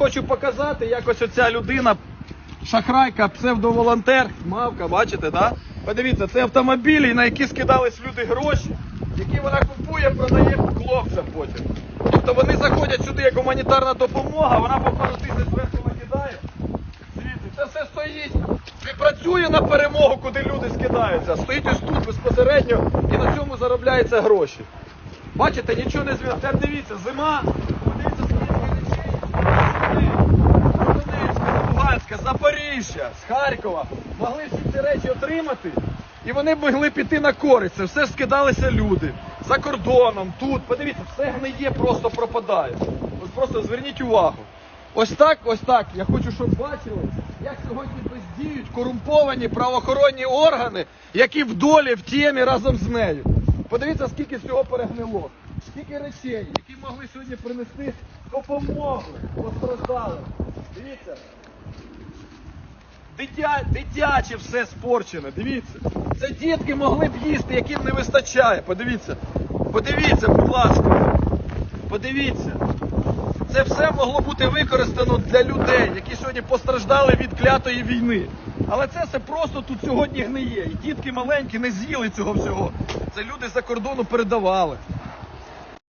Хочу показати, як ось оця людина, шахрайка, псевдоволонтер, мавка, бачите, да? Подивіться, це автомобілі, на які скидались люди гроші, які вона купує, продає хлопцям потім. Тобто вони заходять сюди як гуманітарна допомога, вона по пару тисяч зверху накидає. Звідси, це все стоїть і працює на перемогу, куди люди скидаються. Стоїть ось тут безпосередньо і на цьому заробляються гроші. Бачите, нічого не зв'язано. Дивіться, зима, подивіться, скільки речей. З Донецька, з Запоріжжя, з Харкова могли всі ці речі отримати, і вони могли піти на користь. Це все ж скидалися люди за кордоном, тут. Подивіться, все гниє, просто пропадає. Ось просто зверніть увагу. Ось так, ось так. Я хочу, щоб бачили, як сьогодні бездіють корумповані правоохоронні органи, які в долі, в темі разом з нею. Подивіться, скільки всього перегнило, скільки речей, які могли сьогодні принести допомогу постраждалим. Дивіться. Дитя, дитяче все спорчене, дивіться. Це дітки могли б їсти, яким не вистачає. Подивіться. Подивіться, будь ласка. Подивіться. Це все могло бути використано для людей, які сьогодні постраждали від клятої війни. Але це все просто тут сьогодні гниє. І дітки маленькі не з'їли цього всього. Це люди за кордону передавали.